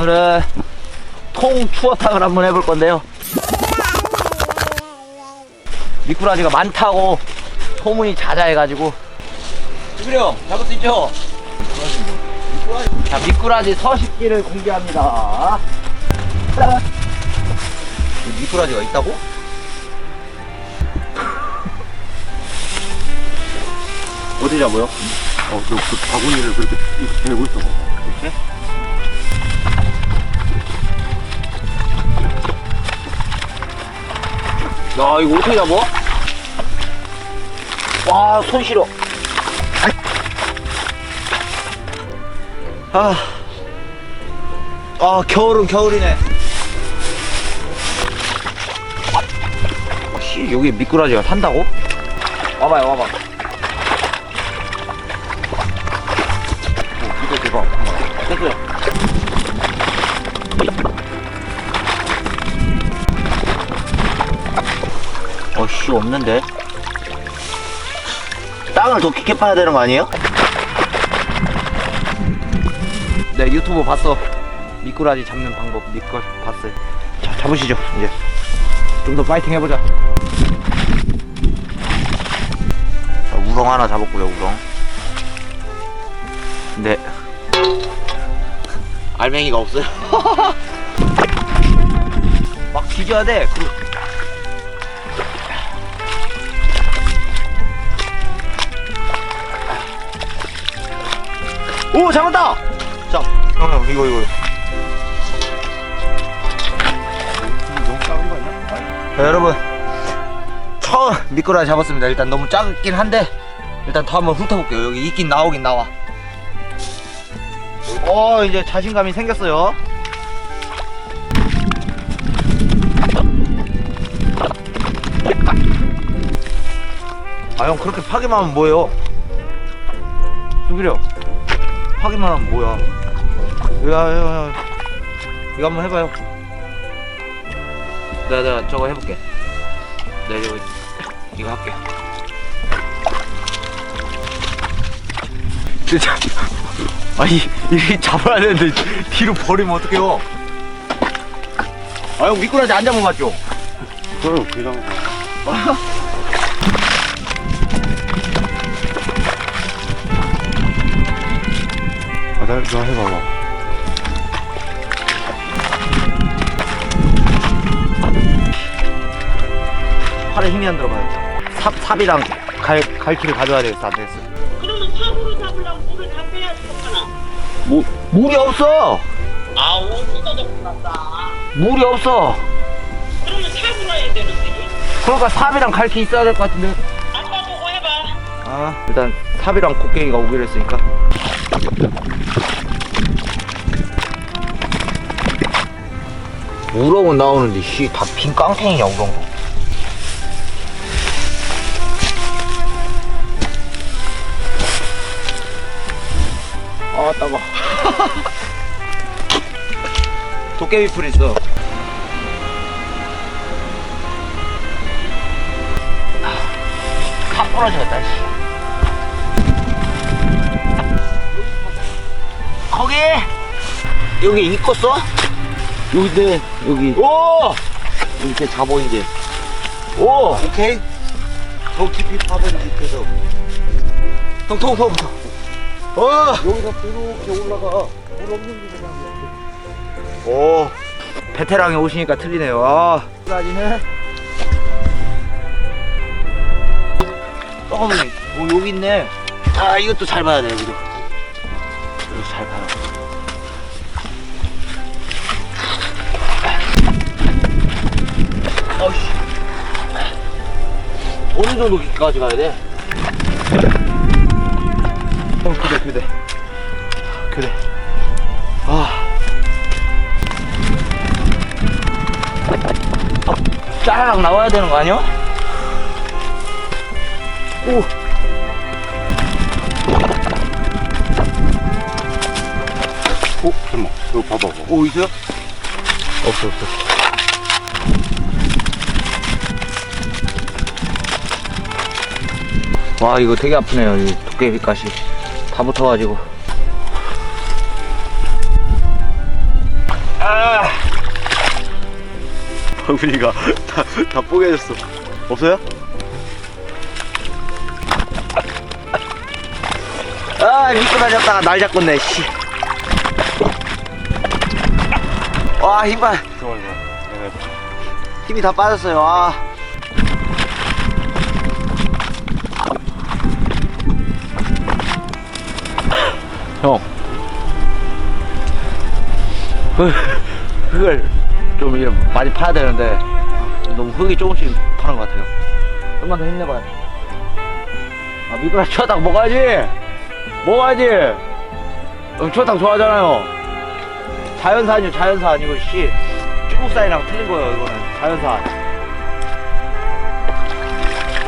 오늘은 통 추어탕을 한번 해볼 건데요. 미꾸라지가 많다고 소문이 자자해가지고. 형, 잡을 수 있죠? 자, 미꾸라지 서식지를 공개합니다. 미꾸라지가 있다고? 어디 잡아요? 어, 그, 그 바구니를 그렇게 이렇게 대고 있어. 이렇게? 야, 이거 어떻게 잡아? 와, 손 시려. 아, 아, 겨울은 겨울이네. 아, 씨, 여기 미꾸라지가 산다고? 와봐요, 와봐. 이거 대박. 됐어요. 어씨 없는데? 땅을 더 깊게 파야 되는 거 아니에요? 네 유튜브 봤어. 미꾸라지 잡는 방법 미꾸라지 봤어요. 자 잡으시죠 이제. 좀 더 파이팅 해보자. 자, 우렁 하나 잡았고요 우렁. 근데 알맹이가 없어요. 막 뒤져야 돼. 오 잡았다. 자, 형, 형 이거 이거. 자, 여러분 처음 미꾸라지 잡았습니다. 일단 너무 작긴 한데 일단 더 한번 훑어볼게요. 여기 있긴 나오긴 나와. 어 이제 자신감이 생겼어요. 아 형 그렇게 파기만 하면 뭐예요? 수비려 파기만 하면 뭐야? 야, 야, 야. 이거 한번 해봐요. 내가, 내가 저거 해볼게. 내가 이거, 이거 할게. 진짜. 아니, 이게 잡아야 되는데 뒤로 버리면 어떡해요? 아, 형 미꾸라지 안 잡아봤죠? 그럼 그냥 나, 나 해봐봐. 팔에 힘이 안 들어가요. 삽, 삽이랑 갈, 갈퀴를 가져와야 되겠어, 안 되겠어. 그러면 삽으로 잡으려면 물을 다 빼야 되잖아. 무, 물이 없어! 아, 옷이 떠졌구나. 물이 없어! 그러면 삽으로 해야 되는데. 그러니까 삽이랑 갈퀴 있어야 될 것 같은데. 아빠 보고 해봐. 아, 일단 삽이랑 곡괭이가 오기로 했으니까. 우렁은 나오는데, 씨, 다 빈 깡탱이냐, 우렁도. 아, 따가. 도깨비 풀 있어. 다 부러졌다, 씨. 여기 있겠어? 여기인데, 여기. 오! 이렇게 잡어, 이제. 오! 오케이. 더 깊이 파면 밑에서. 통, 통, 통. 어! 여기서 이렇게 올라가. 물 없는 데만. 오. 베테랑이 오시니까 틀리네요. 아. 까지는 조금, 오, 여기 있네. 아, 이것도 잘 봐야 돼, 여기도. 이거 잘 봐요. 어이씨. 어느 정도 깊이까지 가야 돼? 어, 교대, 교대. 교대. 아. 아, 짜라락 나와야 되는 거 아니야? 오. 어, 잠깐만. 이거 봐봐. 봐. 오, 있어요? 없어, 없어. 와, 이거 되게 아프네요. 이 도깨비가시 다 붙어가지고. 아. 방훈이가 다, 다 뽀개졌어. 없어요? 아, 미끄러졌다가 날 잡겠네, 씨. 와, 힘 빠, 좋아, 좋아. 내가 힘이 다 빠졌어요, 아. 형. 그, 흙을 좀 이렇게 많이 파야 되는데, 너무 흙이 조금씩 파는 것 같아요. 좀만 더 힘내봐요. 아, 미끄러 추어탕 먹어야지! 먹어야지! 형 추어탕 좋아하잖아요. 자연산이요, 자연산. 이거 씨. 중국산이랑 틀린 거예요, 이거는. 자연산.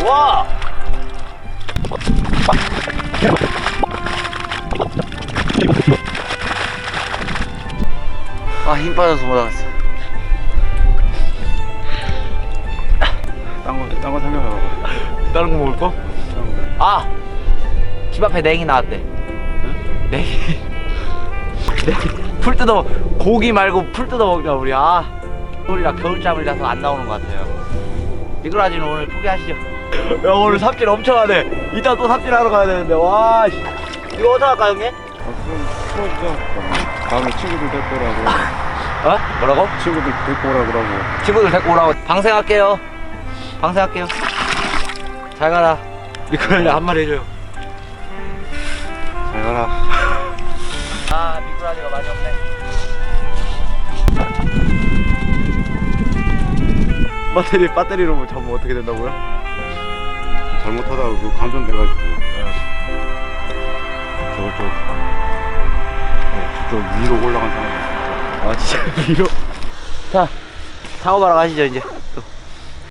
와! 아, 힘 빠져서 못 하겠어. 딴 거, 딴거 생각해봐. 다른 거 먹을 거? 아! 집 앞에 냉이 나왔대. 냉이. 냉이. 풀 뜯어, 고기 말고 풀 뜯어 먹자, 우리. 아. 우리라 겨울잠을 자서 안 나오는 것 같아요. 미꾸라지는 오늘 포기하시죠. 야, 오늘 삽질 엄청 하네. 이따 또 삽질하러 가야 되는데, 와, 씨. 이거 어떡할까, 형님? 아, 그럼 추워지자. 다음에 친구들 데리고 오라고. 어? 뭐라고? 친구들 데리고 오라 그러고. 친구들 데리고 오라고. 방생할게요. 방생할게요. 잘 가라. 미꾸라지 한 마리 해줘요. 잘 가라. 아 미꾸라지가 많이 없네 배터리 배터리로 뭐 잡으면 어떻게 된다고요? 잘못하다가 그 감전돼가지고. 저쪽. 어, 저쪽 위로 올라간 사람. 아 진짜 위로 자 작업하러 가시죠 이제